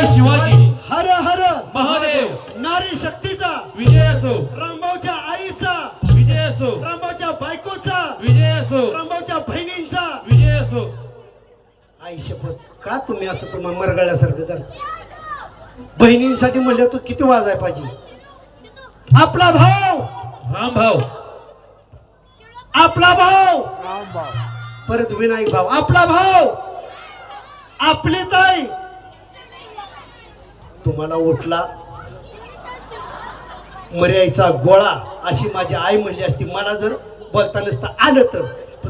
छत्रपती शिवाजी. हर हर महादेव. नारी शक्तीचा. विजय असो. रामभाऊच्या आईचा. विजय असो. रामभाऊच्या बायकोचा. विजय असो. रामभाऊच्या बहिणींचा. विजय असो. आई शपथ का तुम्ही असं तुम्हाला मरगळल्यासारखं कर बहिणींसाठी म्हणलं तू किती वाजाय पाहिजे? आपला भाऊ. राम भाऊ. आपला भाऊ. राम भाऊ. परत विनायक भाऊ. आपला भाऊ. आपली ताई. तुम्हाला उठला मर्यायचा गोळा अशी माझी आई म्हणली असती. मला जर बघता नसतं आलं तर.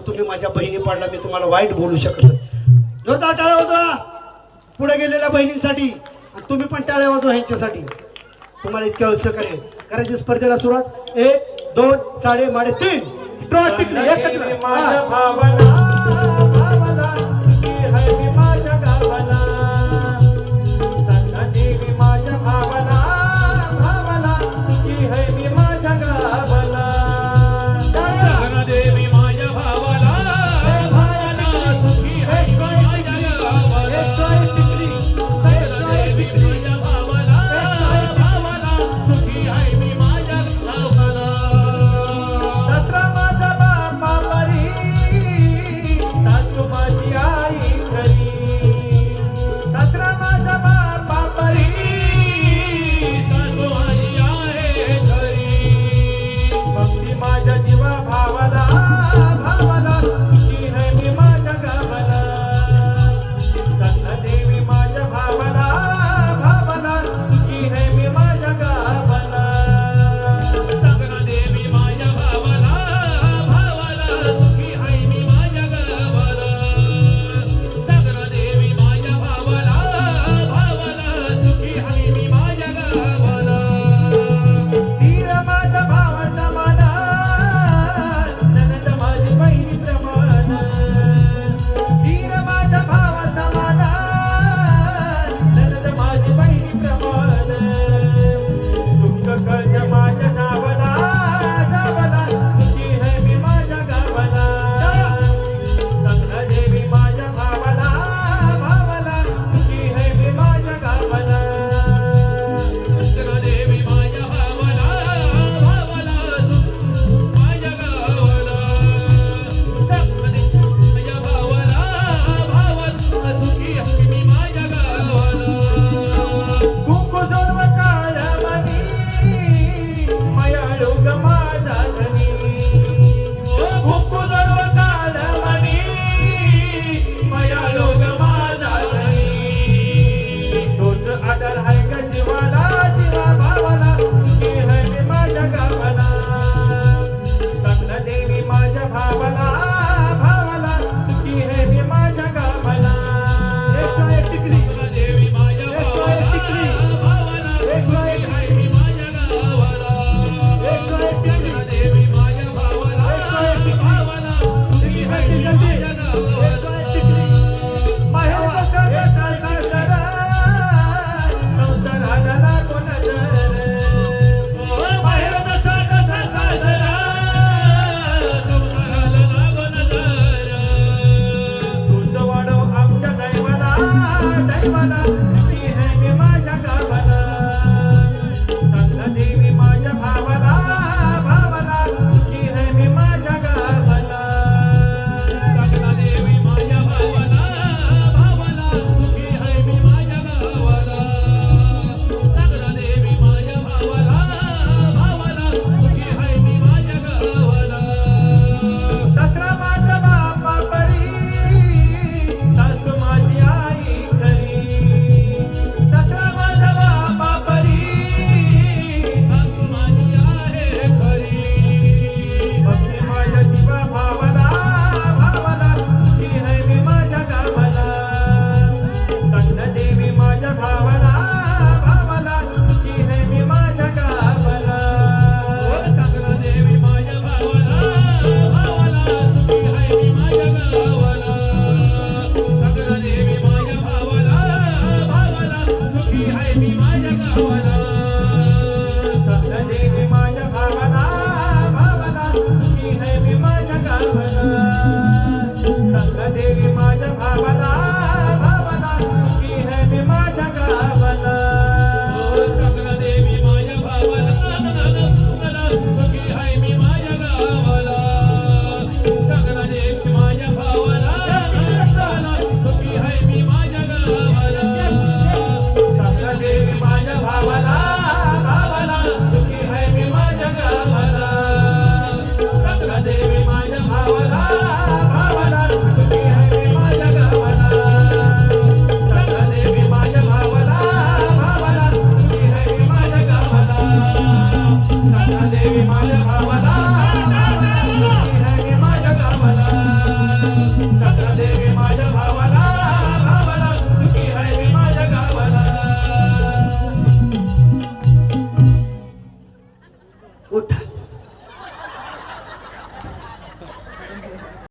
तुम्ही माझ्या बहिणी पाडला मी तुम्हाला वाईट बोलू शकत नव्हता टाळ्या होता पुढे गेलेल्या बहिणींसाठी. तुम्ही पण टाळ्या होतो ह्यांच्यासाठी. तुम्हाला इतक्या उत्सुक करेल करायची स्पर्धेला सुरुवात. एक दोन साडे माडे तीन. ड्रॉ พาไป मला